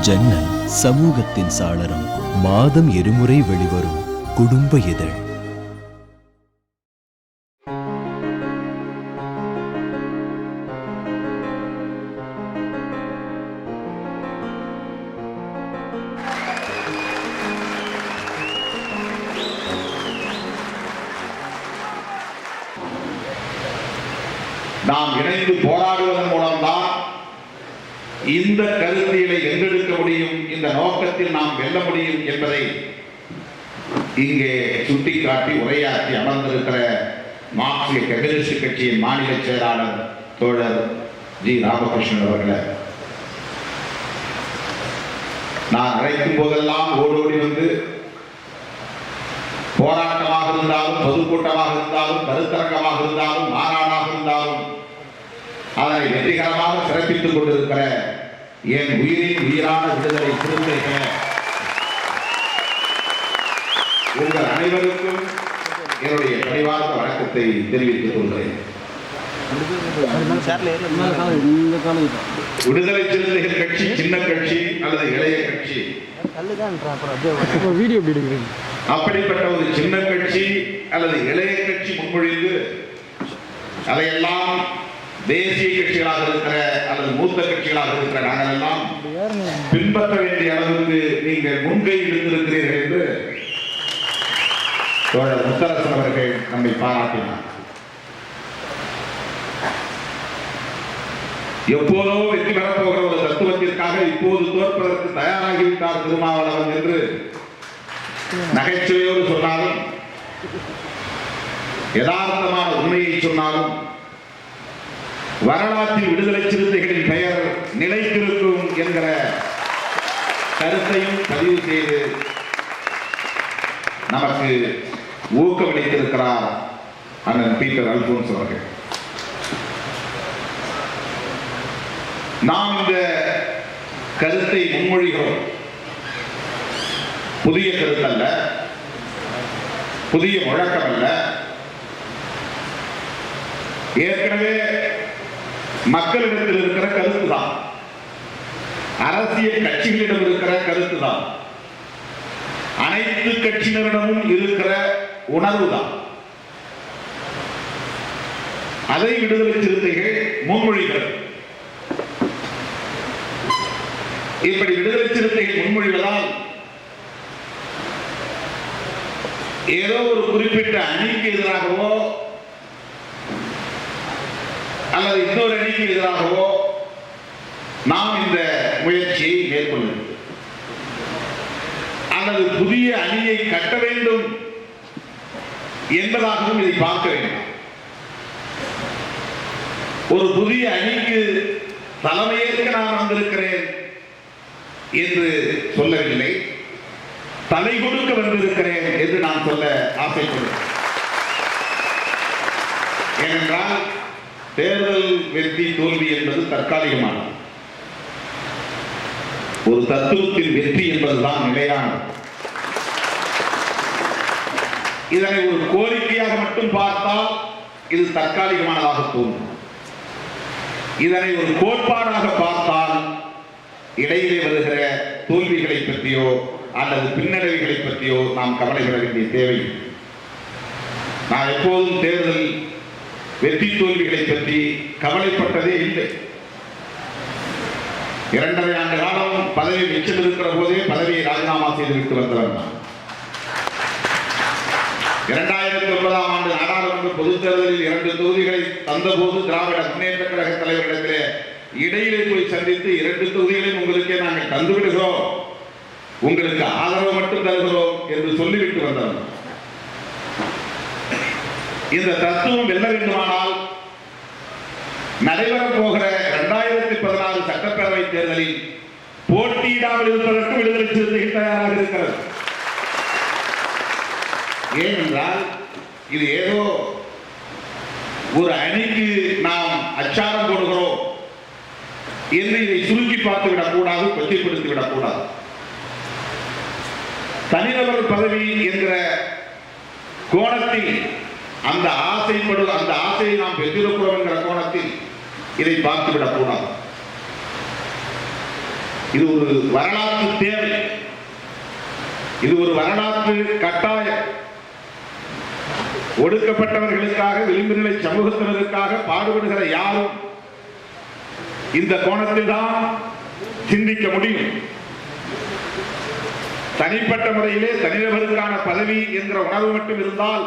ஜன்னல் சமூகத்தின் சாளரம் மாதம் இருமுறை வெளிவரும் குடும்ப இதழ். நாம் இணைந்து போராடுவதன் மூலம்தான் இந்த கருத்து வென்றெடுக்க முடியும் இந்த நோக்கத்தில் நாம் வெல்ல முடியும் என்பதை இங்கே சுட்டிக்காட்டி உரையாற்றி அமர்ந்திருக்கிற மார்க்சிய கம்யூனிஸ்ட் கட்சியின் மாநில செயலாளர் தோழர் ஜி ராமகிருஷ்ணன் அவர்களை நான் அழைக்கும் போதெல்லாம் ஓடோடி வந்து போராட்டமாக இருந்தாலும் பொதுக்கூட்டமாக இருந்தாலும் கருத்தரங்கமாக இருந்தாலும் மாநாடாக இருந்தாலும் அதனை வெற்றிகரமாக சிறப்பித்துக் கொண்டிருக்கிற என் உயிரின் உயிரான விடுதலை சிறுத்தைகள உங்கள் அனைவருக்கும் என்னுடைய பணிவார்ந்த வணக்கத்தை தெரிவித்துக் கொள்கிறேன். விடுதலை சிறுத்தைகள் கட்சி சின்ன கட்சி அல்லது இளைய கட்சி. அப்படிப்பட்ட ஒரு சின்ன கட்சி அல்லது இளைய கட்சி முன்மொழிந்து அதையெல்லாம் தேசிய கட்சிகளாக இருக்கிற அல்லது மூத்த கட்சிகளாக இருக்கிற நாங்கள் எல்லாம் பின்பற்ற வேண்டிய அளவுக்கு நீங்கள் முன்கை எடுத்திருக்கிறீர்கள் தோழர் முத்தரசன் அவர்கள் நம்மை பாராட்டினார். எப்போதோ வெற்றி பெறப்போகிற ஒரு தத்துவத்திற்காக இப்போது தோற்பதற்கு தயாராகிவிட்டார் திருமாவளவன் என்று நகைச்சுவையோடு சொன்னாலும் யதார்த்தமான உண்மையை சொன்னாலும் வரலாற்றில் விடுதலை சிறுத்தைகளின் பெயர் நிலைத்திருக்கும் என்கிற கருத்தையும் பதிவு செய்து நமக்கு ஊக்கமளித்திருக்கிறார் அண்ணன் பீட்டர் அல்போன்ஸ் அவர்கள். நாம் இந்த கருத்தை முன்மொழிகிறோம். புதிய கருத்தல்ல புதிய முழக்கம் அல்ல ஏற்கனவே மக்களிடத்தில் இருக்கிற கருத்து தான் அரசியல் கட்சிகளிடம் இருக்கிற கருத்து தான் அனைத்து கட்சியினரிடமும் இருக்கிற உணர்வு தான் அதை விடுதலை சிறுத்தைகள் முன்மொழிகள் இப்படி விடுதலை சிறுத்தைகள் முன்மொழிவதால் ஏதோ ஒரு குறிப்பிட்ட அணிக்கு எதிராகவோ அல்லது இன்னொரு அணிக்கு எதிராகவோ நாம் இந்த முயற்சியை மேற்கொள்ளும் அல்லது புதிய அணியை கட்ட வேண்டும் என்பதாகவும் இதை பார்க்க வேண்டும். ஒரு புதிய அணிக்கு தலைமையேற்க நான் வந்திருக்கிறேன் என்று சொல்லவில்லை. தலை கொடுக்க வந்திருக்கிறேன் என்று நான் சொல்ல ஆசைப்படுகிறேன். ஏனென்றால் தேர்தல் வெற்றி தோல்வி என்பது தற்காலிகமானது. ஒரு தத்துவத்தின் வெற்றி என்பதுதான் நிலையானது. இதனை ஒரு கோரிக்கையாக மட்டும் பார்த்தால் இது தற்காலிகமானதாக தோன்றும். இதனை ஒரு கோட்பாடாக பார்த்தால் இடையிலே வருகிற தோல்விகளை பற்றியோ அல்லது பின்னடைவுகளை பற்றியோ நாம் கவலைப்பட வேண்டிய தேவை. நான் எப்போதும் தேர்தல் வெற்றி தோல்விகளை பற்றி கவலைப்பட்டதே இல்லை. இரண்டரை ஆண்டு காலம் பதவி மிச்சம் இருக்கிற போதே பதவியை ராஜினாமா செய்துவிட்டு வந்தவர் நான். இரண்டாயிரத்தி ஒன்பதாம் ஆண்டு நாடாளுமன்ற பொதுத் தேர்தலில் இரண்டு தொகுதிகளை தந்தபோது திராவிட முன்னேற்ற கழக தலைவரிடத்திலே இடையிலே போய் சந்தித்து இரண்டு தொகுதிகளையும் உங்களுக்கே நாங்கள் தந்துவிடுகிறோம். உங்களுக்கு ஆதரவு மட்டும் தருகிறோம் என்று சொல்லிவிட்டு வந்தார் இந்த தத்துவம் வெல்ல வேண்டுமானால் நடைபெறப் போகிற இரண்டாயிரத்தி பதினாறு சட்டப்பேரவை தேர்தலில் போட்டியிடாமல் இருப்பதற்கு விடுதலை சிறுத்தைகள் தயாராக இருக்கிறது. ஏனென்றால் இது ஏதோ ஒரு அணிக்கு நாம் அச்சாரம் போடுகிறோம் என்று இதை சுருக்கி பார்த்து விடக்கூடாது கொச்சைப்படுத்தி விடக்கூடாது தனிநபர் பதவி என்கிற கோணத்தில் அந்த ஆசைப்படு அந்த ஆசையை நாம் பெற்றிருக்கிறோம் என்கிற கோணத்தில் இதை பார்த்து விடக்கூடாது இது ஒரு வரலாற்று தேவை. இது ஒரு வரலாற்று கட்டாயம். ஒடுக்கப்பட்டவர்களுக்காக விளிம்புநிலை சமூகத்தினருக்காக பாடுபடுகிற யாரும் இந்த கோணத்தில் தான் சிந்திக்க முடியும். தனிப்பட்ட முறையிலே தனிநபருக்கான பதவி என்ற உணர்வு மட்டும் இருந்தால்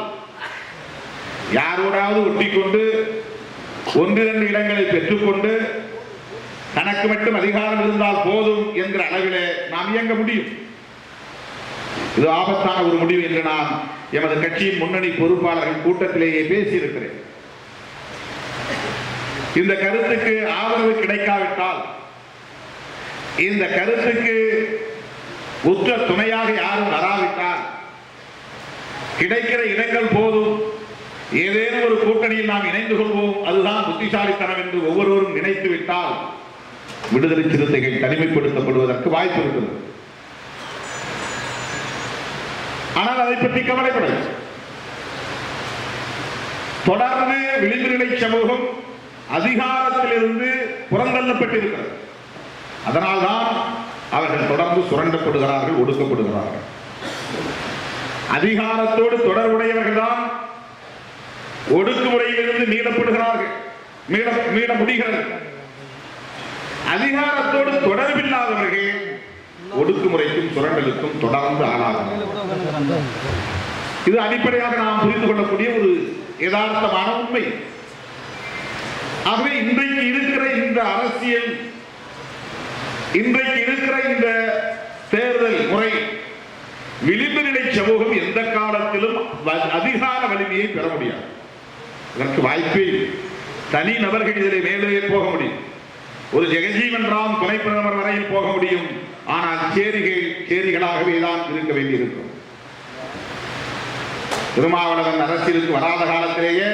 யாரோடாவது ஒட்டிக்கொண்டு ஒன்றிரண்டு இடங்களை பெற்றுக்கொண்டு தனக்கு மட்டும் அதிகாரம் இருந்தால் போதும் என்கிற அளவிலே நாம் இயங்க முடியும். இது ஆபத்தான ஒரு முடிவு என்று நான் எமது கட்சியின் முன்னணி பொறுப்பாளர்கள் கூட்டத்திலேயே பேசியிருக்கிறேன். இந்த கருத்துக்கு ஆதரவு கிடைக்காவிட்டால் இந்த கருத்துக்கு உற்ற துணையாக யாரும் வராவிட்டால் கிடைக்கிற இடங்கள் போதும் ஏதேனும் ஒரு கூட்டணியில் நாம் இணைந்து கொள்வோம் அதுதான் புத்திசாலித்தனம் என்று ஒவ்வொருவரும் நினைத்து விட்டால் விடுதலை சிறுத்தைகள் தனிமைப்படுத்தப்படுவதற்கு வாய்ப்பு இருக்கிறது. ஆனால் அதை பற்றி கவலைப்படவில்லை தொடர்ந்து விளிம்புநிலை சமூகம் அதிகாரத்திலிருந்து புறந்தள்ளப்பட்டிருக்கிறது. அதனால்தான் அவர்கள் தொடர்ந்து சுரண்டப்படுகிறார்கள் ஒடுக்கப்படுகிறார்கள். அதிகாரத்தோடு தொடர்புடையவர்கள் தான் ஒடுக்குமுறையிலிருந்து மீளப்படுகிறார்கள் மீள மீள முடிகிறது. அதிகாரத்தோடு தொடர்பில்லாதவர்கள் ஒடுக்குமுறைக்கும் சுரண்டலுக்கும் தொடர்ந்து ஆளாகும். இது அடிப்படையாக நாம் புரிந்து கொள்ளக்கூடிய ஒரு யதார்த்தமான உண்மை. ஆகவே இன்றைக்கு இருக்கிற இந்த அரசியல் இன்றைக்கு இருக்கிற இந்த தேர்தல் முறை விளிம்பு நிலை சமூகம் எந்த காலத்திலும் அதிகார வலிமையை பெற முடியாது. இதற்கு வாய்ப்பே இல்லை. தனி நபர்கள் இதில் மேலே போக முடியும். ஒரு ஜெகஜீவன் ராம் துணை பிரதமர் வரையில் போக முடியும். ஆனால் சேரிகள் சேரிகளாகவே தான் இருக்க வேண்டியிருக்கும். திருமாவளவன் அரசியலுக்கு வராத காலத்திலேயே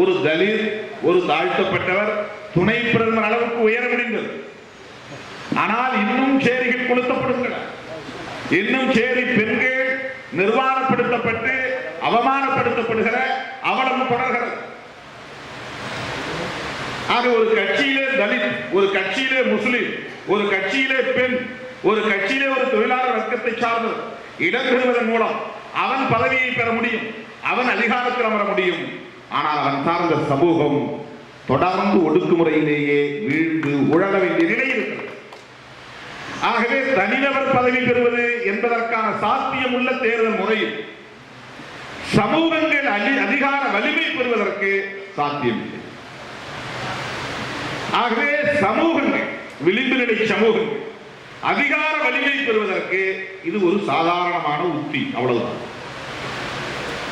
ஒரு தலித் ஒரு தாழ்த்தப்பட்டவர் துணை பிரதமர் அளவுக்கு உயர முடிந்தது. ஆனால் இன்னும் சேரிகள் கொளுத்தப்படுகின்றன இன்னும் சேரி பெண்கள் நிர்வாணப்படுத்தப்பட்டு அவமானப்படுத்தப்படுகிற அவலம் தொடர்கிறது. ஆக ஒரு கட்சியிலே தலித் ஒரு கட்சியிலே முஸ்லிம் ஒரு கட்சியிலே பெண் ஒரு கட்சியிலே ஒரு தொழிலாளர் வர்க்கத்தை சார்ந்தவர். இடம் பெறுவதன் மூலம் அவன் பதவியை பெற முடியும் அவன் அதிகாரத்தில் அமர முடியும். ஆனால் அவன் சார்ந்த சமூகம் தொடர்ந்து ஒடுக்குமுறையிலேயே வீழ்ந்து உழல வேண்டிய நிலை இருக்கிறது. ஆகவே தனிநபர் பதவி பெறுவது என்பதற்கான சாத்தியம் உள்ள தேர்தல் முறையில் சமூகங்கள் அதிகார வலிமை பெறுவதற்கு சாத்தியமில்லை. ஆகவே சமூகங்கள் விளிம்பு நிலை சமூகங்கள் அதிகார வலிமை பெறுவதற்கு இது ஒரு சாதாரணமான உத்தி அவ்வளவுதான்.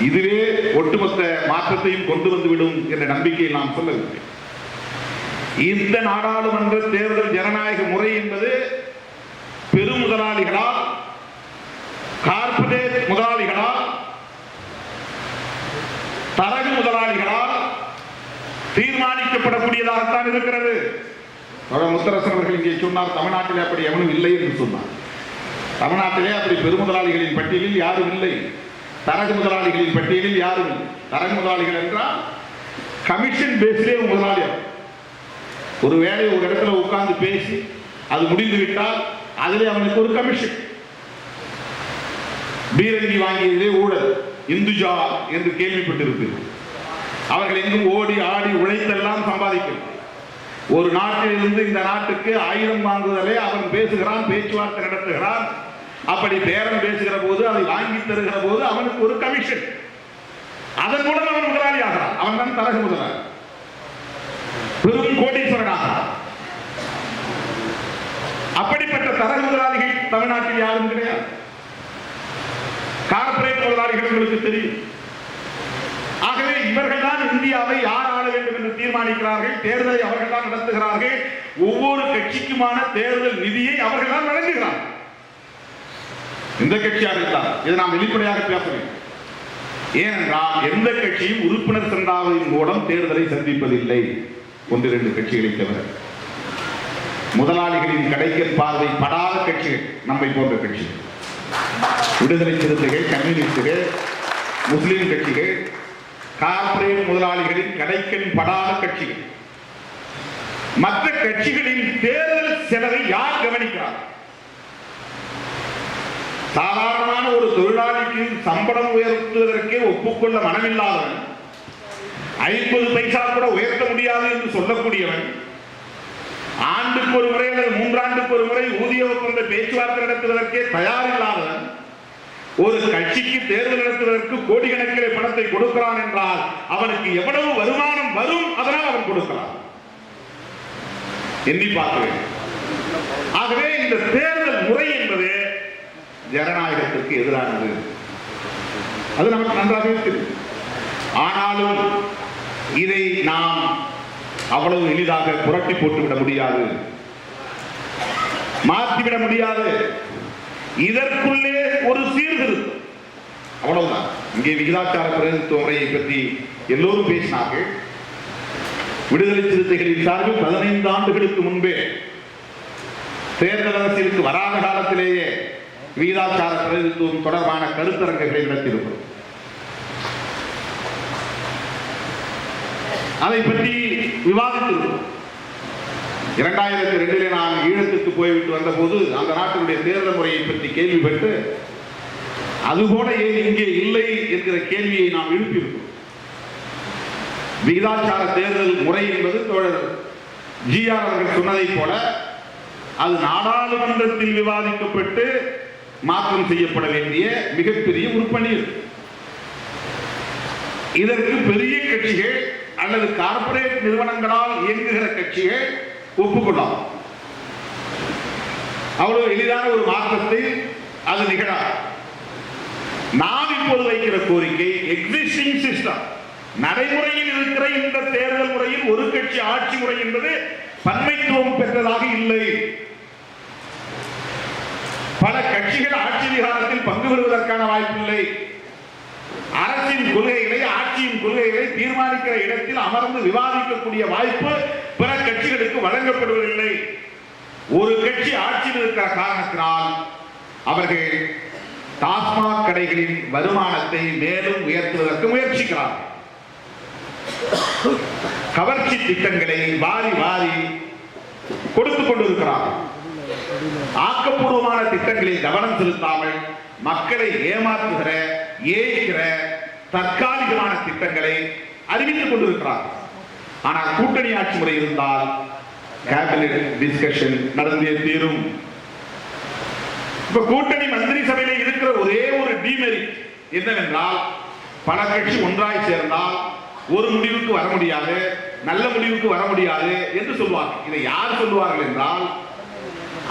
இதுவே ஒட்டுமொத்த மாற்றத்தையும் கொண்டு வந்துவிடும் என்ற நம்பிக்கையை நாம் சொல்லவில்லை. இந்த நாடாளுமன்ற தேர்தல் ஜனநாயக முறை என்பது பெரும் முதலாளிகளால் கார்ப்பரேட் முதலாளிகளால் தரகு முதலாளிகளால் தீர்மானிக்கப்படக்கூடியதாகத்தான் இருக்கிறது. அவர் முத்தரசன் அவர்கள் இங்கே சொன்னார் தமிழ்நாட்டிலே அப்படி எவனும் இல்லை என்று சொன்னார். தமிழ்நாட்டிலே அப்படி பெருமுதலாளிகளின் பட்டியலில் யாரும் இல்லை. தரகு முதலாளிகளின் பட்டியலில் யாரும் இல்லை. தரகு முதலாளிகள் என்றால் கமிஷன் பேஸிலே ஒரு ஒரு வேலையை ஒரு இடத்துல உட்கார்ந்து பேசி அது முடிந்து விட்டால் அதிலே அவனுக்கு ஒரு கமிஷன் பீரங்கி வாங்கியதிலே ஊழல் இந்துஜா என்று கேள்விப்பட்டிருக்கிறது அவர்கள் எங்கும் ஓடி ஆடி உழைத்தெல்லாம் சம்பாதிக்கும். ஒரு நாட்டில் இருந்து இந்த நாட்டுக்கு ஆயுதம் வாங்குதலே அவன் பேசுகிறான் பேச்சுவார்த்தை நடத்துகிறான். அப்படி பேரம் பேசுகிற போது அதை வாங்கி தருகிற போது அவனுக்கு ஒரு கமிஷன் அதன் மூலம் அவன் முதலாளி ஆகிறான். அவன் தான் தரகு முதலாளி. பெரும் கோடீஸ்வரன் ஆகிறான். அப்படிப்பட்ட தரகு முதலாளிகள் தமிழ்நாட்டில் யாரும் கிடையாது. கார்ப்பரேட் முதலாளிகள் உங்களுக்கு தெரியும். ஆகவே இவர்கள் தான் இந்தியாவை யார் ஆள வேண்டும் என்று தீர்மானிக்கிறார்கள்? தேர்தலை அவர்கள் தான் நடத்துகிறார்கள். ஒவ்வொரு கட்சிக்குமான தேர்தல் நிதியை அவர்கள் தான் வழங்குகிறார்கள். இந்த கட்சியாக இருந்தால் இதை நாம் வெளிப்படையாக பேச வேண்டும். ஏனென்றால் எந்த கட்சியும் உறுப்பினர் சந்தாவின் மூலம் தேர்தலை சந்திப்பதில்லை. ஒன்று இரண்டு கட்சிகளை தவிர. முதலாளிகளின் கடைக்கல் பார்வை படாத கட்சிகள் நம்மை போன்ற கட்சிகள். விடுதலை சிறுத்தைகள் கம்யூனிஸ்டுகள் முஸ்லீம் கட்சிகள் கார்ப்பரேட் முதலாளிகளின் கடைக்கண் படாத கட்சிகள். மற்ற கட்சிகளின் தேர்தல் செலவை யார் கவனிக்கிறார்? சாதாரணமான ஒரு தொழிலாளிக்கு சம்பளம் உயர்த்துவதற்கே ஒப்புக்கொள்ள மனமில்லாதவன் ஐம்பது பைசா கூட உயர்த்த முடியாது என்று சொல்லக்கூடியவன் ஆண்டுக்கு ஒரு முறை அல்லது மூன்றாண்டுக்கு ஒரு முறை ஊதிய ஒப்பந்த பேச்சுவார்த்தை நடத்துவதற்கே தயாரில்லாதவன் ஒரு கட்சிக்கு தேர்தல் நடத்துவதற்கு கோடிக்கணக்கிலே பணத்தை கொடுக்கிறான் என்றால் அவனுக்கு எவ்வளவு வருமானம் வரும் அதனால் அவன் கொடுக்கிறான் எண்ணி பார்க்க ஆகவே இந்த தேர்தல் முறை என்பது ஜனநாயகத்திற்கு எதிரானது. அது நமக்கு நன்றாகவே தெரியும் ஆனாலும் இதை நாம் அவ்வளவு எளிதாக புரட்டி போட்டுவிட முடியாது. மாற்றிவிட முடியாது. இதற்குள்ளே ஒரு சீர்திருத்தம். அவ்வளவுதான். இங்கே விகிதாச்சார பிரதிநிதித்துவ முறையை பற்றி எல்லோரும் பேசினார்கள். விடுதலை சிறுத்தைகளின் சார்பில் பதினைந்து ஆண்டுகளுக்கு முன்பே தேர்தல் அரசியலுக்கு வராத காலத்திலேயே விகிதாச்சார பிரதிநிதித்துவம் தொடர்பான கருத்தரங்குகளை நடத்தியிருக்கிறோம். அதை பற்றி விவாதித்திருக்கிறோம். இரண்டாயிரத்தி ரெண்டிலே நான் ஈழத்துக்கு போய்விட்டு வந்தபோது அந்த நாட்டினுடைய தேர்தல் முறையை பற்றி கேள்விப்பட்டு அதுபோல ஏன் இங்கே இல்லை என்கிற கேள்வியை நாம் எழுப்பியிருக்கிறோம் விகிதாச்சார தேர்தல் முறை என்பது தோழர் ஜிஆர் அவர்கள் சொன்னதைப் போல அது நாடாளுமன்றத்தில் விவாதிக்கப்பட்டு மாற்றம் செய்யப்பட வேண்டிய மிகப்பெரிய உறுப்பணி இதற்கு பெரிய கட்சிகள் அல்லது கார்ப்பரேட் நிறுவனங்களால் இயங்குகிற கட்சிகள் ஒப்புக்கொள்ளலாம் அவ்வளவு எளிதான ஒரு மாற்றத்தை அது நிகழாது. நாம் இப்போது வைக்கிற கோரிக்கை எக்ஸிஸ்டிங் சிஸ்டம் நடைமுறையில் இருக்கிற இந்த தேர்தல் முறையில் ஒரு கட்சி ஆட்சி முறை என்பது பன்மைத்துவம் பெற்றதாக இல்லை. பல கட்சிகள் ஆட்சி விகாரத்தில் பங்கு பெறுவதற்கான வாய்ப்பில்லை. அரசின் கொள்கைகளை ஆட்சியின் கொள்கைகளை தீர்மானிக்கிற இடத்தில் அமர்ந்து விவாதிக்கக்கூடிய வாய்ப்பு பிற கட்சிகளுக்கு வழங்கப்படுவதில்லை. ஒரு கட்சி ஆட்சியில் இருக்கிற காரணத்தினால் அவர்கள் டாஸ்மாக் கடைகளின் வருமானத்தை மேலும் உயர்த்துவதற்கு முயற்சிக்கிறார்கள். கவர்ச்சி திட்டங்களை வாரி வாரி கொடுத்துக் கொண்டிருக்கிறார்கள். ஆக்கப்பூர்வமான திட்டங்களில் கவனம் செலுத்தாமல் மக்களை ஏமாற்றுகிற ஏய்கிற தற்காலிகமான திட்டங்களை அறிவித்துக் கொண்டிருக்கிறார். ஆனால் கூட்டணி ஆட்சி முறை இருந்தால் கேபினெட் டிஸ்கஷன் நடந்தே தீரும். இப்ப கூட்டணி மந்திரி சபையில இருக்கிற ஒரே ஒரு டிமெரிட் என்னவென்றால் பல கட்சி ஒன்றாய் சேர்ந்தால் ஒரு முடிவுக்கு வர முடியாது நல்ல முடிவுக்கு வர முடியாது என்று சொல்வார்கள். இதை யார் சொல்லுவார்கள் என்றால்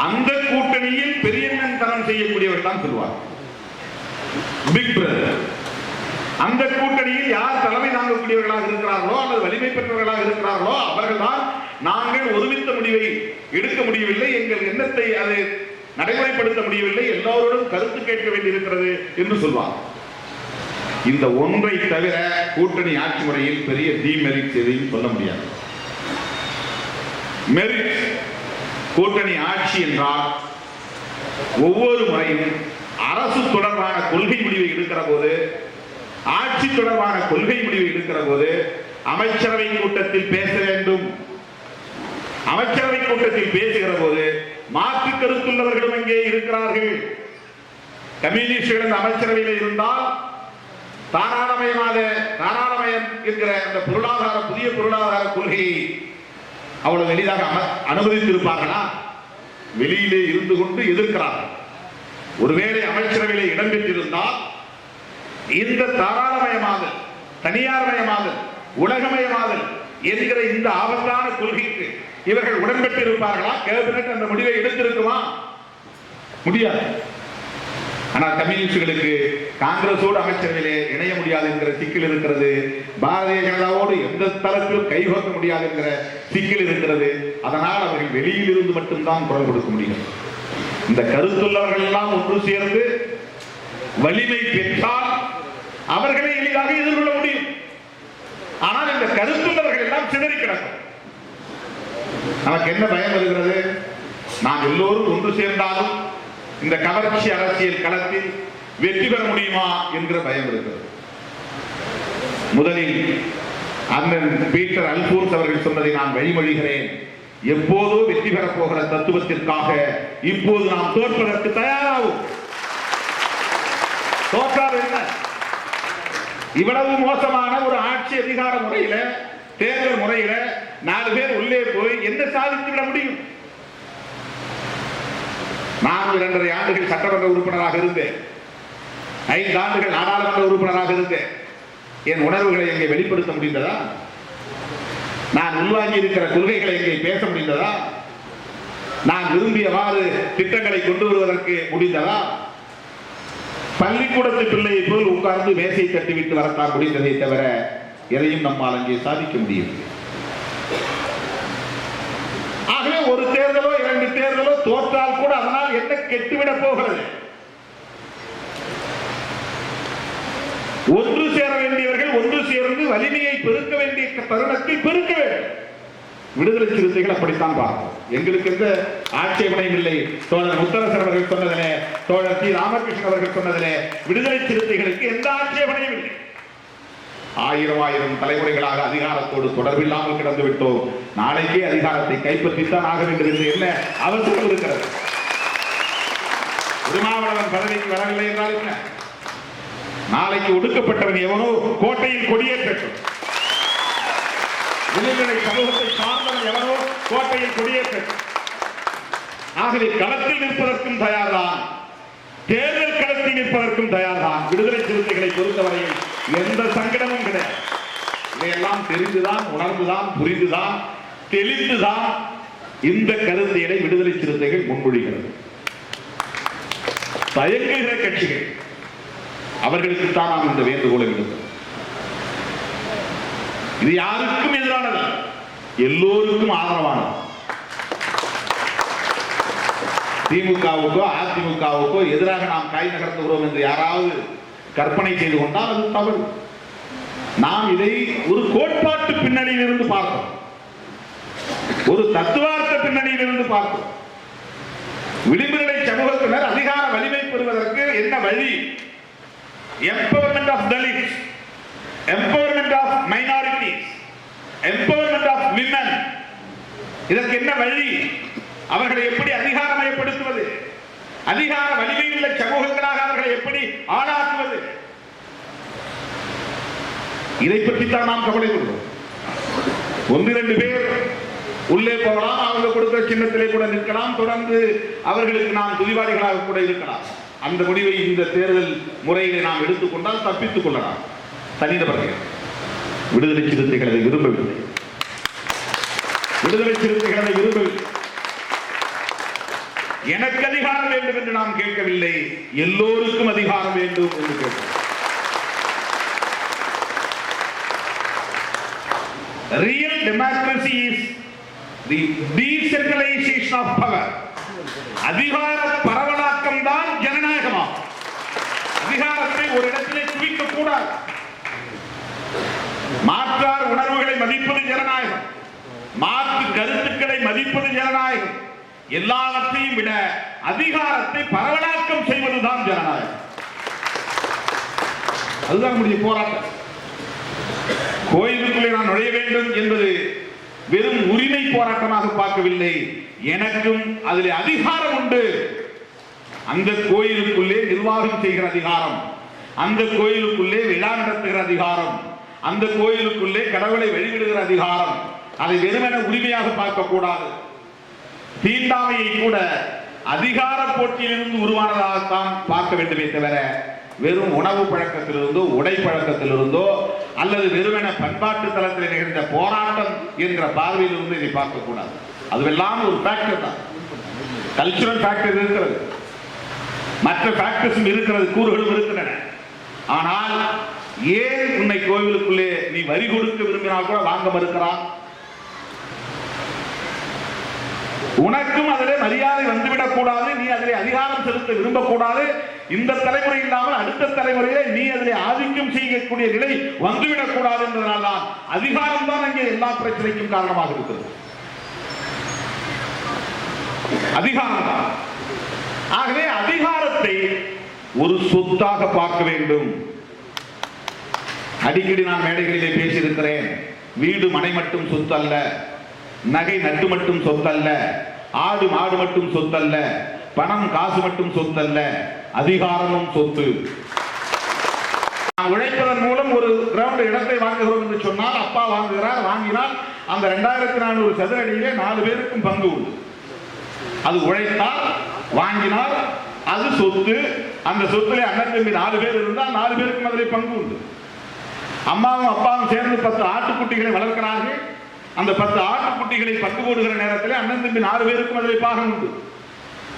அந்த கூட்டணியில் பெரியண்ணன் தனம் செய்யக்கூடியவர் தான் சொல்வார் பிக் பிரதர் அந்த கூட்டணியில் யார் தலைமை தாங்கக்கூடியவர்களாக இருக்கிறார்களோ அல்லது வலிமை பெற்றவர்களாக இருக்கிறார்களோ அவர்கள்தான் நாங்கள் ஒருமித்த முடிவை எடுக்க முடியவில்லை எங்கள் எண்ணத்தை அது நடைமுறைப்படுத்த முடியவில்லை எல்லோரோடும் கருத்து கேட்க வேண்டியிருக்கிறது என்று சொல்வார் இந்த ஒன்றை தவிர கூட்டணி ஆட்சி முறையில் பெரிய டிமெரிட் எதையும் சொல்ல முடியாது. மெரிட் கூட்டணி ஆட்சி என்றால் ஒவ்வொரு முறையும் அரசு தொடர்பான கொள்கை முடிவை எடுக்கிற போது ஆட்சி தொடர்பான கொள்கை முடிவை எடுக்கிற போது அமைச்சரவை கூட்டத்தில் பேச வேண்டும். அமைச்சரவை கூட்டத்தில் பேசுகிற போது மாற்று கருத்துள்ளவர்களும் அங்கே இருக்கிறார்கள். கம்யூனிஸ்டுகள் அந்த அமைச்சரவையில் இருந்தால் தாராளமயமாக தாராளமயம் என்கிற அந்த பொருளாதார புதிய பொருளாதார கொள்கையை அவ்வளவு எளிதாக அம- அனுமதித்திருப்பார்களா? வெளியிலே இருந்து கொண்டு எதிர்க்கிறார்கள். ஒருவேளை அமைச்சரவையிலே இடம்பெற்றிருந்தால் இந்த தாராளமயமாதல் தனியார்மயமாதல் உலகமயமாதல் என்கிற இந்த ஆபத்தான கொள்கைக்கு இவர்கள் உடன்பட்டிருப்பார்களா? கேபினட் அந்த முடிவை எடுத்திருக்குமா? முடியாது. ஆனால் கம்யூனிஸ்டுகளுக்கு காங்கிரஸோடு அமைச்சரவையிலே இணைய முடியாது என்கிற சிக்கல் இருக்கிறது. பாரதிய ஜனதாவோடு எந்த தளத்திலும் கைகோர்க்க முடியாது என்கிற சிக்கல் இருக்கிறது. அதனால் அவர்கள் வெளியில் இருந்து மட்டும்தான் குரல் கொடுக்க முடியும். இந்த கருத்துள்ளவர்கள் எல்லாம் ஒன்று சேர்ந்து வலிமை பெற்றால் அவர்களை எளிதாக எதிர்கொள்ள முடியும். ஆனால் இந்த கருத்துள்ளவர்கள் எல்லாம் சிதறி கிடக்கும். நமக்கு என்ன பயம் வருகிறது? நாம் எல்லோரும் ஒன்று சேர்ந்தாலும் இந்த கவர்ச்சி அரசியல் களத்தில் வெற்றி பெற முடியுமா என்கிற பயம் இருக்கிறது. முதலில் அண்ணன் பீட்டர் அல்போன்ஸ் அவர்கள் சொன்னதை நான் வழிமொழிகிறேன். எப்போதோ வெற்றி பெறப் போகிற தத்துவத்திற்காக இப்போது நாம் தோற்பதற்கு தயாராகும் தோற்றால் என்ன? இவ்வளவு மோசமான ஒரு ஆட்சி அதிகார முறையில தேர்தல் முறையில நாலு பேர் உள்ளே போய் என்ன சாதித்து விட முடியும்? நான் இரண்டரை ஆண்டுகள் சட்டமன்ற உறுப்பினராக இருந்தேன். ஐந்து ஆண்டுகள் நாடாளுமன்ற உறுப்பினராக இருந்தேன். என் உணர்வுகளை எங்கே வெளிப்படுத்த முடிந்ததா? நான் உள்வாங்கி இருக்கிற கொள்கைகளை இங்கே பேச முடிந்ததா? நான் விரும்பியவாறு திட்டங்களை கொண்டு வருவதற்கு முடிந்ததா? பள்ளிக்கூடத்து பிள்ளையை போல் உட்கார்ந்து மேசை தட்டிவிட்டு வரத்தான் முடிந்ததை தவிர எதையும் நம்மால் அங்கே சாதிக்க முடியவில்லை. ஆகவே ஒரு தேர்தலோ இரண்டு தேர்தலோ தோற்றால் கூட அதனால் என்ன கெட்டுவிடப் போகிறது? ஒன்று சேர வேண்டியவர்கள் ஒன்று சேர்ந்து வலிமையை பெருக்க வேண்டிய தருணத்தில் பெருக்க வேண்டும். விடுதலை சிறுத்தைகள் அப்படித்தான் பார்க்கும் எங்களுக்கு எந்த ஆட்சேபனையும் இல்லை. தோழர் முத்தரசர் அவர்கள் சொன்னதிலே தோழர் சி ராமகிருஷ்ணன் அவர்கள் சொன்னதிலே விடுதலை சிறுத்தைகளுக்கு எந்த ஆட்சேபனையும் இல்லை. ஆயிரம் ஆயிரம் தலைமுறைகளாக அதிகாரத்தோடு தொடர்பில்லாமல் கிடந்து விட்டோம். நாளைக்கே அதிகாரத்தை கைப்பற்றித்தான் ஆக வேண்டும் என்று என்ன அவசியம் இருக்கிறது? திருமாவளவன் பதவிக்கு வரவில்லை என்றால் என்ன? நாளைக்கு ஒடுக்கப்பட்டவன் எவனோ கோட்டையில் கொடியேற்றட்டும். இளைஞரை சமூகத்தை சார்ந்தவன் எவனோ கோட்டையில் கொடியேற்றட்டும். ஆகவே களத்தில் நிற்பதற்கும் தயார்தான். தேர்தல் களத்தில் நிற்பதற்கும் தயார்தான். விடுதலை சிறுத்தைகளை பொறுத்தவரையில் எந்த சங்கடமும் கிடையாது. இதையெல்லாம் தெரிந்துதான் உணர்ந்துதான் புரிந்துதான் தெளிந்துதான் இந்த கருத்தியலை விடுதலை சிறுத்தைகள் முன்மொழிகிறது. தயங்குகிற கட்சிகள் அவர்களுக்கு தான் நாம் இந்த வேண்டுகோளை விடுக்கிறோம் இது யாருக்கும் எதிரானது. எல்லோருக்கும் ஆதரவானது. திமுகவுக்கோ அதிமுகவுக்கோ எதிராக நாம் கை நகர்த்துகிறோம் என்று யாராவது கற்பனை செய்து கொண்டால் அது தவறு. நாம் இதை ஒரு கோட்பாட்டு பின்னணியில் இருந்து பார்த்தோம். ஒரு தத்துவார்த்த பின்னணியில் இருந்து பார்த்தோம். விளிம்புநிலை சமூகத்தினர் அதிகார வலிமை பெறுவதற்கு என்ன வழி? Empowerment of Dalits, empowerment of minorities empowerment of women. இதற்கு என்ன வழி? அவர்களை எப்படி அதிகாரமயப்படுத்துவது? அதிகார வலிமையுள்ள சமூகங்களாக அவர்களை எப்படி ஆளாக்குவது? இதை பற்றித்தான் நாம் கவலை கொள்வோம். ஒன்று இரண்டு பேர் உள்ளே போகலாம். அவங்க கொடுக்கிற சின்னத்திலே கூட நிற்கலாம். தொடர்ந்து அவர்களுக்கு நாம் துதிவாரிகளாக கூட இருக்கலாம். அந்த முடிவை இந்த தேர்தல் முறையிலே நாம் எடுத்துக்கொண்டால் தப்பித்துக் கொள்ளலாம். தனிநபர்கள் விடுதலை சிறுத்தைகள் அதை விரும்பவில்லை. விடுதலை சிறுத்தைகள் அதை விரும்பவில்லை. எனக்கு அதிகாரம் வேண்டும் என்று நாம் கேட்கவில்லை. எல்லோருக்கும் அதிகாரம் வேண்டும் என்று கேட்கிறோம் real democracy is the decentralisation of power அதிகார பரவலாக்கம் தான் ஒரு இடத்திலே குவிக்க கூடாது. மாற்றார் உணர்வுகளை மதிப்பது ஜனநாயகம். மாற்று கருத்துக்களை மதிப்பது ஜனநாயகம். எல்லாவற்றையும் விட அதிகாரத்தை பரவலாக்கம் செய்வதுதான் ஜனநாயகம். அதுதான் நம்முடைய போராட்டம். கோயிலுக்குள்ளே நான் நுழைய வேண்டும் என்பது வெறும் உரிமை போராட்டமாக பார்க்கவில்லை. எனக்கும் அதில் அதிகாரம் உண்டு. அந்த கோயிலுக்குள்ளே நிர்வாகம் செய்கிற அதிகாரம். அந்த கோயிலுக்குள்ளே விழா நடத்துகிற அதிகாரம். அந்த கோயிலுக்குள்ளே கடவுளை வழிவிடுகிற அதிகாரம். அதை வெறுமென உரிமையாக பார்க்க கூடாது தீண்டாமையை கூட அதிகார போட்டியிலிருந்து உருவானதாகத்தான் பார்க்க வேண்டுமே தவிர வெறும் உணவு பழக்கத்திலிருந்தோ உடை பழக்கத்திலிருந்தோ அல்லது வெறுமென பண்பாட்டு தளத்தில் நிகழ்ந்த போராட்டம் என்ற பார்வையிலிருந்து இதை பார்க்கக்கூடாது. அதுவெல்லாம் ஒரு ஃபேக்டர் தான். கல்ச்சுரல் ஃபேக்டர் இருக்கிறது. மற்ற ஃபேக்டர்ஸும் இருக்கிறது கூறுகளும் இருக்கின்றன. ஆனால் ஏன் உன்னை கோவிலுக்குள்ளே நீ வரி கொடுக்க விரும்பினால் கூட வாங்க மறுக்கிறான்? உனக்கும் அதிலே மரியாதை வந்துவிடக் கூடாது நீ அதிலே அதிகாரம் செலுத்த விரும்பக்கூடாது. இந்த தலைமுறை இல்லாமல் அடுத்த தலைமுறையிலே நீ அதிலே ஆதிக்கம் செய்யக்கூடிய நிலை வந்துவிடக் கூடாது என்பதனால்தான் அதிகாரம் தான் அங்கே எல்லா பிரச்சனைக்கும் காரணமாக இருக்கிறது. அதிகாரம் தான். ஆகவே அதிகாரத்தை ஒரு சொத்தாக பார்க்க வேண்டும். அடிக்கடி நான் மேடைகளிலே பேசியிருக்கிறேன். வீடு மனை மட்டும் சொத்து அல்ல நகை நட்டு மட்டும் சொத்தல்ல. ஆடு மாடு மட்டும் சொத்தல்ல. பணம் காசு மட்டும் சொத்தல்ல. அதிகாரமும் சொத்து. உழைப்பதன் மூலம் ஒரு கிரவுண்ட் இடத்தை வாங்குகிறோம் என்று சொன்னால் அப்பா வாங்குகிறார் வாங்கினால் அந்த ரெண்டாயிரத்தி நானூறு சதுர அடியிலே நாலு பேருக்கும் பங்கு உண்டு. அது உழைத்தால் வாங்கினால் அது சொத்து அந்த சொத்துல அண்ணன் தம்பி நாலு பேர் இருந்தால் நாலு பேருக்கும் அதில் பங்கு உண்டு. அம்மாவும் அப்பாவும் சேர்ந்து பத்து ஆட்டுக்குட்டிகளை வளர்க்கிறார்கள். அந்த பத்து ஆட்டுக்குட்டிகளை பங்கு போடுகிற நேரத்தில் அண்ணன் தம்பி நாலு பேருக்கும் அதில் பாகம் உண்டு.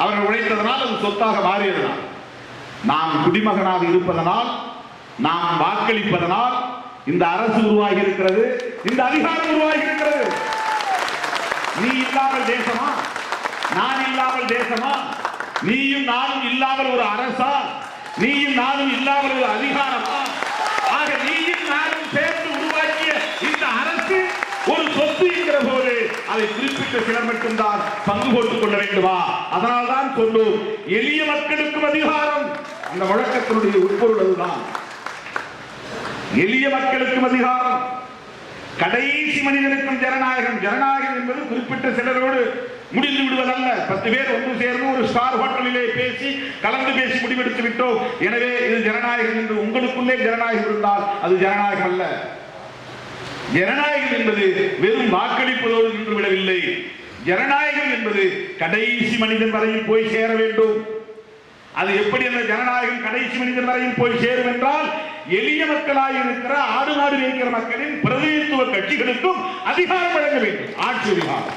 அவர்கள் உழைத்ததனால் அது சொத்தாக மாறியதனால். நாம் குடிமகனாக இருப்பதனால் நாம் வாக்களிப்பதனால் இந்த அரசு உருவாகி இருக்கிறது இந்த அதிகாரம் உருவாகி இருக்கிறது நீ இல்லாமல் தேசமா? நான் இல்லாமல் தேசமா? நீயும் நானும் இல்லாமல் ஒரு அரசா? நீயும் நானும் இல்லாமல் ஒரு அதிகாரமா? ஆக நீயும் நானும் சேர்ந்து உருவாக்கிய இந்த அரசு ஒரு சொத்து என்கிற போது அதை குறிப்பிட்ட சிலர் மட்டும்தான் பங்கு போட்டுக் கொள்ள வேண்டுமா? அதனால்தான் சொல்லும் எளிய மக்களுக்கும் அதிகாரம். அந்த வழக்கத்தினுடைய உட்பொருள் அதுதான். எளிய மக்களுக்கும் அதிகாரம். கடைசி மனிதனுக்கும் ஜனநாயகம். ஜனநாயகம் என்பது குறிப்பிட்ட சிலரோடு முடிந்து விடுவதல்ல. பத்து பேர் ஒன்று சேர்ந்து ஒரு ஸ்டார் ஹோட்டலிலே பேசி கலந்து பேசி முடிவெடுத்து விட்டோம். எனவே இது ஜனநாயகம் என்று உங்களுக்குள்ளே ஜனநாயகம் இருந்தால் அது ஜனநாயகம் அல்ல. ஜனநாயகம் என்பது வெறும் வாக்களிப்பதோடு நின்று விடவில்லை. ஜனநாயகம் என்பது கடைசி மனிதன் வரையில் போய் சேர வேண்டும். அது எப்படி அந்த ஜனநாயகம் கடைசி மனிதன் வரையும் போய் சேரும் என்றால் எளிய மக்களாக இருக்கிற ஆடு நாடு இருக்கிற மக்களின் பிரதிநிதித்துவ கட்சிகளுக்கும் அதிகாரம் வழங்க வேண்டும். ஆட்சி அதிகாரம்.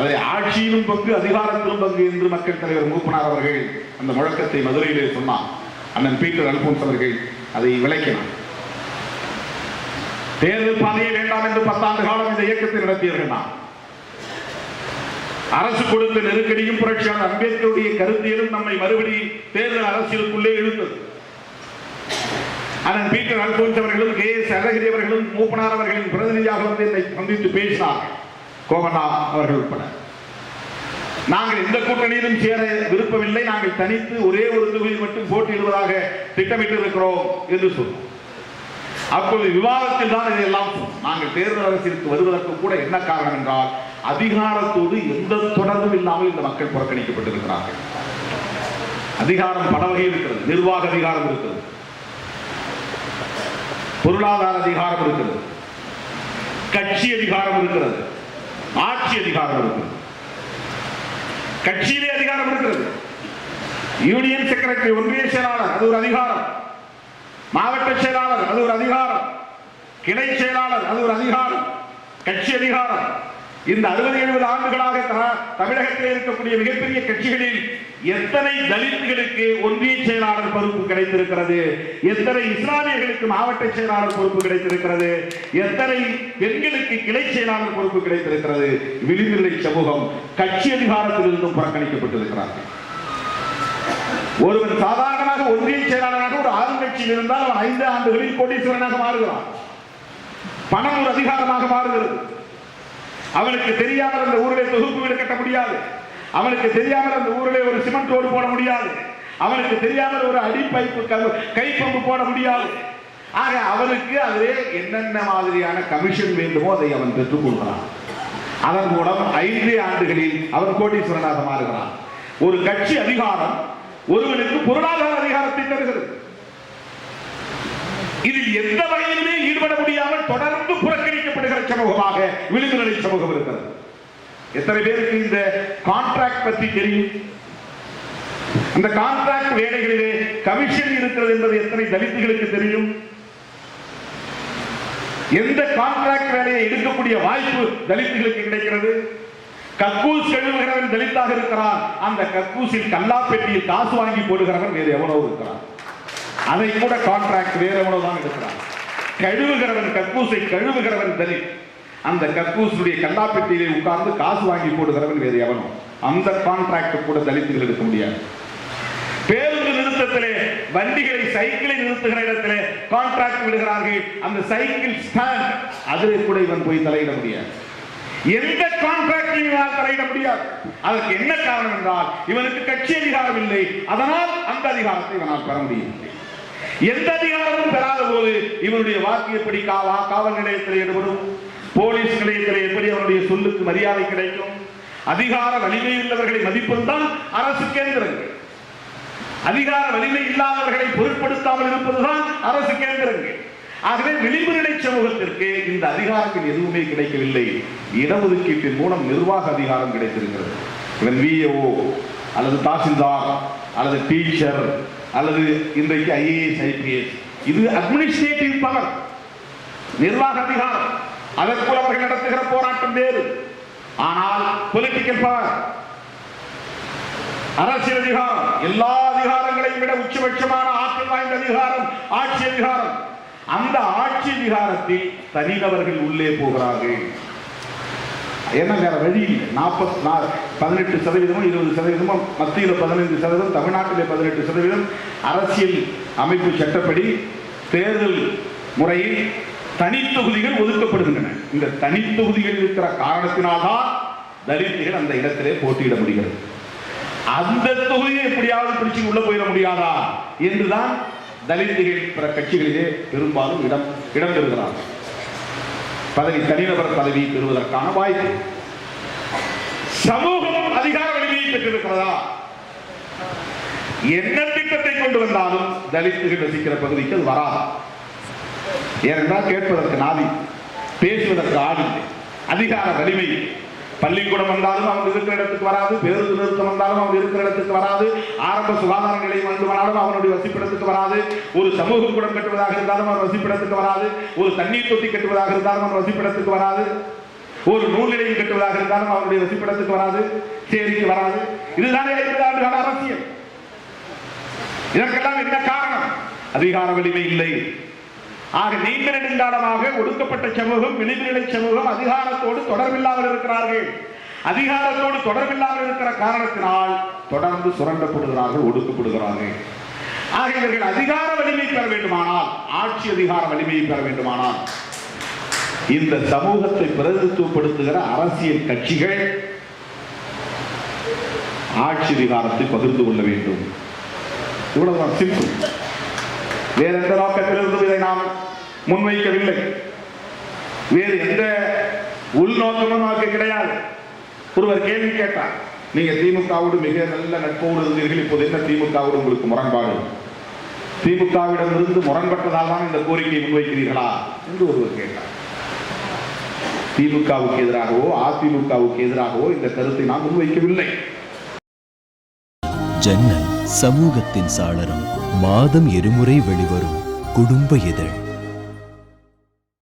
அதை ஆட்சியிலும் பங்கு அதிகாரத்திலும் பங்கு என்று மக்கள் தலைவர் மூப்பனார் அவர்கள் அந்த முழக்கத்தை மதுரையிலே சொன்னார். அண்ணன் பீட்டர் அல்போன்ஸ் அவர்கள் அதை விளக்கினார். தேர்தல் பாதையை வேண்டாம் என்று பத்தாண்டு காலம் இந்த இயக்கத்தை நடத்தியவர்கள் நான் அரசு கொடுத்த நெருக்கடியும் புரட்சியாளர் அம்பேத்கருடைய கருத்தியலும் நம்மை மறுபடி தேர்தல் அரசியலுக்குள்ளே இழுத்தது. அதன் பீட்டர் அல்போன்ஸ் அவர்களும் கே எஸ் அழகிரி அவர்களும் மூப்பனார் அவர்களின் பிரதிநிதியாக வந்து என்னை சந்தித்து பேசினார்கள். கோகனா அவர்கள் உட்பட. நாங்கள் எந்த கூட்டணியிலும் சேர விருப்பமில்லை. நாங்கள் தனித்து ஒரே ஒரு தொகுதியில் மட்டும் போட்டியிடுவதாக திட்டமிட்டு இருக்கிறோம் என்று சொன்னோம். அப்பொழுது விவாதத்தில் தான் இதையெல்லாம் நாங்கள் தேர்தல் அரசியலுக்கு வருவதற்கு கூட என்ன காரணம் என்றால் அதிகாரத்தோடு எந்த தொடர்பும் இல்லாமல் இந்த மக்கள் புறக்கணிக்கப்பட்டிருக்கிறார்கள். அதிகாரம் பல வகை இருக்கிறது. நிர்வாக அதிகாரம் இருக்கிறது. பொருளாதார அதிகாரம் இருக்கிறது. கட்சி அதிகாரம் இருக்கிறது. ஆட்சி அதிகாரம் இருக்கிறது. கட்சியிலே அதிகாரம் இருக்கிறது. யூனியன் செக்ரட்டரி ஒன்றிய செயலாளர் அது ஒரு அதிகாரம். மாவட்ட செயலாளர் அது ஒரு அதிகாரம். கிளை செயலாளர் அது ஒரு அதிகாரம். கட்சி அதிகாரம். இந்த அறுபது எழுபது ஆண்டுகளாக தமிழகத்தில் இருக்கக்கூடிய மிகப்பெரிய கட்சிகளில் எத்தனை தலித்துகளுக்கு ஒன்றிய செயலாளர் பொறுப்பு கிடைத்திருக்கிறது? எத்தனை இஸ்லாமியர்களுக்கு மாவட்ட செயலாளர் பொறுப்பு கிடைத்திருக்கிறது? எத்தனை பெண்களுக்கு கிளை செயலாளர் பொறுப்பு கிடைத்திருக்கிறது? விளிம்புநிலை சமூகம் கட்சி அதிகாரத்திலிருந்தும் புறக்கணிக்கப்பட்டிருக்கிறார்கள். ஒருவன் சாதாரணமாக ஒன்றிய செயலாளராக ஒரு ஆளுங்கட்சியில் இருந்தால் அவன் ஐந்து ஆண்டுகளில் கோடீஸ்வரனாக மாறுகிறான். பணம் ஒரு அதிகாரமாக மாறுகிறது. அவனுக்கு தெரியாமல் அந்த ஊரிலே தொகுப்பு வீடு கட்ட முடியாது. அவனுக்கு தெரியாமல் அந்த ஊரிலே ஒரு சிமெண்ட் ரோடு போட முடியாது. அவனுக்கு தெரியாமல் ஒரு அடிப்பைப்பு கை பம்பு போட முடியாது. ஆக அவனுக்கு அதிலே என்னென்ன மாதிரியான கமிஷன் வேண்டுமோ அதை அவன் பெற்றுக் கொள்கிறான் அதன் மூலம் ஐந்து ஆண்டுகளில் அவன் கோடீஸ்வரனாக மாறுகிறான். ஒரு கட்சி அதிகாரம் ஒருவனுக்கு பொருளாதார அதிகாரத்தை தருகிறது. இதில் எந்த வகையிலுமே ஈடுபட முடியாமல் தொடர்ந்து புறக்கணிக்கப்படுகிற சமூகமாக விளிம்புநிலை சமூகம் இருக்கிறது. எத்தனை பேருக்கு இந்த கான்ட்ராக்ட் பற்றி தெரியும்? அந்த கான்ட்ராக்ட் வேலைகளிலே கமிஷன் இருக்கிறது என்பது எத்தனை தலித்துகளுக்கு தெரியும்? எந்த கான்ட்ராக்ட் வேலையை எடுக்கக்கூடிய வாய்ப்பு தலித்துகளுக்கு கிடைக்கிறது? கக்கூஸ் கழுவுகிறவன் தலித்தாக இருக்கிறான். அந்த கக்கூசில் கல்லாப்பெட்டியில் காசு வாங்கி போடுகிறவன் வேறு எவனோ இருக்கிறான். அதை கூட கான்ட்ராக்ட் வேற எவனோ தான் இருக்கிறான் கழுவுகிறவன் கக்கூசை கழுவுகிறவன் தலித். அந்த கக்கூசுடைய கல்லாப்பெட்டியிலே உட்கார்ந்து காசு வாங்கி போடுகிறவன் வேறு எவனோ. அந்த கான்ட்ராக்ட் கூட தலித்துகள் எடுக்க முடியாது. பேருந்து நிறுத்தத்திலே வண்டிகளை சைக்கிளை நிறுத்துகிற இடத்திலே கான்ட்ராக்ட் விடுகிறார்கள். அந்த சைக்கிள் ஸ்டாண்ட் அதிலே கூட இவன் போய் தலையிட முடியாது. எந்த கான்ட்ராக்டிலும் இவனால் தலையிட முடியாது. அதற்கு என்ன காரணம் என்றால் இவனுக்கு கட்சி அதிகாரம் இல்லை. அதனால் அந்த அதிகாரத்தை இவனால் பெற முடியவில்லை. எந்த அதிகாரமும் பெறாத போது இவனுடைய வாக்கு எப்படி காவா காவல் நிலையத்தில் ஈடுபடும் போலீஸ் நிலையத்தில் எப்படி அவனுடைய சொல்லுக்கு மரியாதை கிடைக்கும்? அதிகார வலிமை உள்ளவர்களை மதிப்பதுதான் அரசு கேந்திரங்கள் அதிகார வலிமை இல்லாதவர்களை பொருட்படுத்தாமல் இருப்பதுதான் அரசு கேந்திரங்கள் ஆகவே விளிம்புநிலை சமூகத்திற்கு இந்த அதிகாரங்கள் எதுவுமே கிடைக்கவில்லை. இடஒதுக்கீட்டின் மூலம் நிர்வாக அதிகாரம் கிடைத்திருக்கிறது. இவன் விஏஓ அல்லது தாசில்தார் அல்லது டீச்சர் அல்லது இன்றைக்கு ஐஏஎஸ் ஐபிஎஸ் இது அட்மினிஸ்ட்ரேட்டிவ் பவர் நிர்வாக அதிகாரம். அதற்குள் அவர்கள் நடத்துகிற போராட்டம் வேறு. ஆனால் பொலிட்டிக்கல் பவர் அரசியல் அதிகாரம். எல்லா அதிகாரங்களையும் விட உச்சபட்சமான ஆற்றல் வாய்ந்த அதிகாரம் ஆட்சி அதிகாரம். அந்த ஆட்சி விகாரத்தில் தனிநபர்கள் உள்ளே போகிறார்கள். என்ன வேற வழி? இல்லை நாற்பத்தி நாலு பதினெட்டு சதவீதமும் இருபது சதவீதமும் மத்தியில் பதினைந்து சதவீதம் தமிழ்நாட்டிலே பதினெட்டு சதவீதம் அரசியல் அமைப்பு சட்டப்படி தேர்தல் முறையில் தனித்தொகுதிகள் ஒதுக்கப்படுகின்றன. இந்த தனித்தொகுதிகள் இருக்கிற காரணத்தினால்தான் தலித்துகள் அந்த இடத்திலே போட்டியிட முடிகிறது. அந்த தொகுதியை எப்படியாவது பிடிச்சு உள்ள போயிட முடியாதா? என்றுதான் தலித்துகள் பிற கட்சிகளிலே பெரும்பாலும் இடம் இடம் பெறுகிறார்கள் பதவி தனிநபர் பதவி பெறுவதற்கான வாய்ப்பு. சமூகம் அதிகார வலிமையை பெற்றிருக்கிறதா? என்ன திட்டத்தை கொண்டு வந்தாலும் தலித்துகள் வசிக்கிற பகுதிக்கு வராது. ஏனென்றால் கேட்பதற்கு நாதி பேசுவதற்கு ஆள் அதிகார வலிமை பள்ளிக்கூடம் வந்தாலும் அவங்க இருக்கிற இடத்துக்கு வராது பேருந்து நிறுத்தம் வந்தாலும் அவன் இருக்கிற இடத்துக்கு வராது ஆரம்ப சுகாதார நிலையம் வேண்டுமானாலும் அவனுடைய வசிப்பிடத்துக்கு வராது ஒரு சமூக கூடம் கட்டுவதாக இருந்தாலும் அவன் வசிப்பிடத்துக்கு வராது ஒரு தண்ணீர் தொட்டி கட்டுவதாக இருந்தாலும் அவன் வசிப்பிடத்துக்கு வராது ஒரு நூல் நிலையம் கட்டுவதாக இருந்தாலும் அவனுடைய வசிப்பிடத்துக்கு வராது சேரிக்கு வராது. இதுதான் ஐம்பது ஆண்டுகால அரசியல். இதற்கெல்லாம் என்ன காரணம்? அதிகார வலிமை இல்லை. ஆக நீண்ட நெடுங்காலமாக ஒடுக்கப்பட்ட சமூகம் விளிம்புநிலை சமூகம் அதிகாரத்தோடு தொடர்பில்லாமல் இருக்கிறார்கள். அதிகாரத்தோடு தொடர்பில்லாமல் இருக்கிற காரணத்தினால் தொடர்ந்து சுரண்டப்படுகிறார்கள் ஒடுக்கப்படுகிறார்கள். ஆக இவர்கள் அதிகார வலிமை பெற வேண்டுமானால் ஆட்சி அதிகார வலிமையை பெற வேண்டுமானால் இந்த சமூகத்தை பிரதிநிதித்துவப்படுத்துகிற அரசியல் கட்சிகள் ஆட்சி அதிகாரத்தை பகிர்ந்து கொள்ள வேண்டும். இவ்வளவுதான் சிம்பிள் வேற எந்த நோக்கத்திலிருந்தும் இதை நாம் முன்வைக்கவில்லை. வேறு எந்த உள்நோக்கமும் நமக்கு கிடையாது. ஒருவர் கேள்வி கேட்டார் நீங்க திமுகவோடு மிக நல்ல நட்போடு இருந்தீர்கள் இப்போது என்ன திமுகவோடு உங்களுக்கு முரண்பாடு? திமுகவிடம் இருந்து முரண்பட்டதால் தான் இந்த கோரிக்கையை முன்வைக்கிறீர்களா? என்று ஒருவர் கேட்டார். திமுகவுக்கு எதிராகவோ அதிமுகவுக்கு எதிராகவோ இந்த கருத்தை நாம் முன்வைக்கவில்லை. ஜன்னல் சமூகத்தின் சாளரம் மாதம் இருமுறை வெளிவரும் குடும்ப இதழ்.